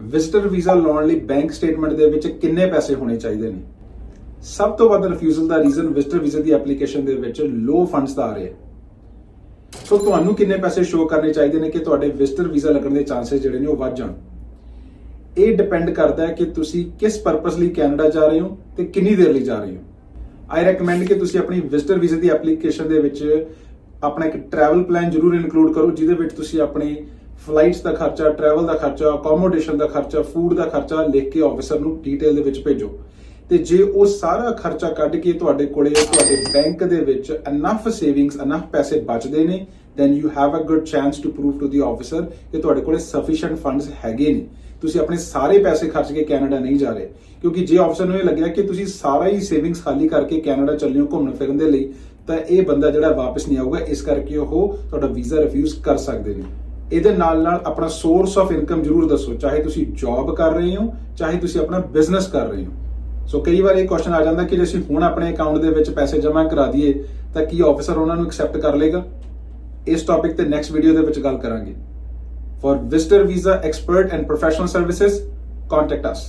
Visitor visa ਲਾਉਣ ਲਈ bank statement ਦੇ ਵਿੱਚ ਕਿੰਨੇ ਪੈਸੇ ਹੋਣੇ ਚਾਹੀਦੇ ਨੇ? ਸਭ ਤੋਂ ਵੱਧ ਰਿਫਿਊਜ਼ਲ ਦਾ ਰੀਜ਼ਨ ਵਿਜ਼ਟਰ ਵੀਜ਼ੇ ਦੀ ਐਪਲੀਕੇਸ਼ਨ ਦੇ ਵਿੱਚ ਲੋ ਫੰਡਸ ਦਾ ਆ ਰਿਹਾ ਸੋ ਤੁਹਾਨੂੰ ਕਿੰਨੇ ਪੈਸੇ ਸ਼ੋ ਕਰਨੇ ਚਾਹੀਦੇ ਨੇ ਕਿ ਤੁਹਾਡੇ ਵਿਜ਼ਟਰ ਵੀਜ਼ਾ ਲੱਗਣ ਦੇ ਚਾਂਸਸ ਜਿਹੜੇ ਨੇ ਉਹ ਵੱਧ ਜਾਣ? ਇਹ ਡਿਪੈਂਡ ਕਰਦਾ ਹੈ ਕਿ ਤੁਸੀਂ ਕਿਸ ਪਰਪਸ ਲਈ ਕੈਨੇਡਾ ਜਾ ਰਹੇ ਹੋ ਤੇ ਕਿੰਨੀ ਦੇਰ ਲਈ ਜਾ ਰਹੇ ਹੋ। ਆਈ ਰეკਮੈਂਡ ਕਿ ਤੁਸੀਂ ਆਪਣੀ ਵਿਜ਼ਟਰ ਵੀਜ਼ੇ ਦੀ ਐਪਲੀਕੇਸ਼ਨ ਦੇ ਵਿੱਚ ਆਪਣਾ ਇੱਕ ਟਰੈਵਲ ਪਲਾਨ ਜ਼ਰੂਰ ਇਨਕਲੂਡ ਕਰੋ, ਜਿਹਦੇ ਵਿੱਚ ਤੁਸੀਂ ਆਪਣੇ ਫਲਾਈਟਸ ਦਾ ਖਰਚਾ ਟਰੈਵਲ ਦਾ ਖਰਚਾ ਅਕੋਮੋਡੇਸ਼ਨ ਦਾ ਖਰਚਾ ਫੂਡ ਦਾ ਖਰਚਾ ਲਿਖ ਕੇ ਆਫੀਸਰ ਨੂੰ ਡੀਟੇਲ ਦੇ ਵਿੱਚ ਭੇਜੋ। ਤੇ ਜੇ ਉਹ ਸਾਰਾ ਖਰਚਾ ਕੱਢ ਕੇ ਤੁਹਾਡੇ ਕੋਲੇ, ਤੁਹਾਡੇ ਬੈਂਕ ਦੇ ਵਿੱਚ ਅਨਫ ਸੇਵਿੰਗਸ ਅਨਫ ਪੈਸੇ ਬਚਦੇ ਨੇ then you have a good chance to prove to the officer ਕਿ ਤੁਹਾਡੇ ਕੋਲੇ sufficient ਫੰਡਸ ਹੈਗੇ ਨੇ। ਤੁਸੀਂ ਆਪਣੇ ਸਾਰੇ ਪੈਸੇ ਖਰਚ ਕੇ ਕੈਨੇਡਾ ਨਹੀਂ ਜਾ ਰਹੇ। ਕਿਉਂਕਿ ਜੇ ਆਫਿਸਰ ਨੂੰ ਇਹ ਲੱਗਿਆ ਕਿ ਤੁਸੀਂ ਸਾਰਾ ਹੀ ਸੇਵਿੰਗਸ ਖਾਲੀ ਕਰਕੇ ਕੈਨੇਡਾ ਚੱਲੇ ਹੋ ਘੁੰਮਣ ਫਿਰਨ ਦੇ ਲਈ, ਤਾਂ ਇਹ ਬੰਦਾ ਜਿਹੜਾ ਵਾਪਸ ਨਹੀਂ ਆਊਗਾ, ਇਸ ਕਰਕੇ ਉਹ ਤੁਹਾਡਾ ਵੀਜ਼ਾ ਰਿਫਿਊਜ਼ ਕਰ ਸਕਦੇ ਨੇ। ਇਹਦੇ ਨਾਲ ਨਾਲ ਆਪਣਾ ਸੋਰਸ ਆਫ ਇਨਕਮ ਜ਼ਰੂਰ ਦੱਸੋ, ਚਾਹੇ ਤੁਸੀਂ ਜੌਬ ਕਰ ਰਹੇ ਹੋ, ਚਾਹੇ ਤੁਸੀਂ ਆਪਣਾ ਬਿਜ਼ਨਸ ਕਰ ਰਹੇ ਹੋ। ਸੋ ਕਈ ਵਾਰ ਇਹ ਕੁਐਸਚਨ ਆ ਜਾਂਦਾ ਕਿ ਜੇ ਅਸੀਂ ਹੁਣ ਆਪਣੇ ਅਕਾਊਂਟ ਦੇ ਵਿੱਚ ਪੈਸੇ ਜਮ੍ਹਾਂ ਕਰਾ ਦਈਏ, ਤਾਂ ਕੀ ਆਫਿਸਰ ਉਹਨਾਂ ਨੂੰ ਐਕਸੈਪਟ ਕਰ ਲੇਗਾ ਇਸ ਟੌਪਿਕ ਤੇ ਨੈਕਸਟ ਵੀਡੀਓ ਦੇ ਵਿੱਚ ਗੱਲ ਕਰਾਂਗੇ। For visitor visa expert and professional services contact us